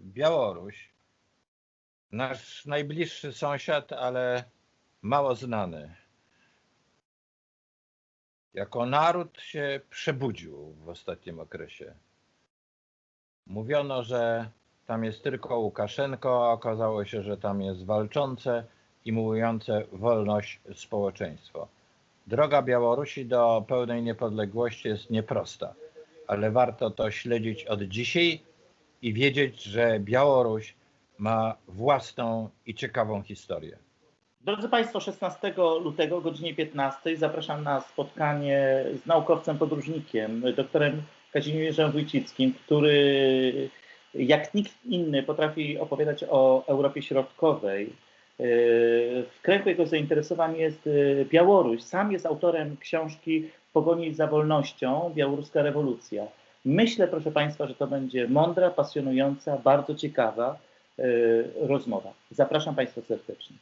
Białoruś, nasz najbliższy sąsiad, ale mało znany, jako naród się przebudził w ostatnim okresie. Mówiono, że tam jest tylko Łukaszenko, a okazało się, że tam jest walczące i mówiące wolność społeczeństwo. Droga Białorusi do pełnej niepodległości jest nieprosta, ale warto to śledzić od dzisiaj i wiedzieć, że Białoruś ma własną i ciekawą historię. Drodzy Państwo, 16 lutego o godzinie 15 zapraszam na spotkanie z naukowcem podróżnikiem, doktorem Kazimierzem Wójcickim, który jak nikt inny potrafi opowiadać o Europie Środkowej. W kręgu jego zainteresowań jest Białoruś. Sam jest autorem książki W pogoni za wolnością Białoruska rewolucja. Myślę, proszę Państwa, że to będzie mądra, pasjonująca, bardzo ciekawa rozmowa. Zapraszam Państwa serdecznie.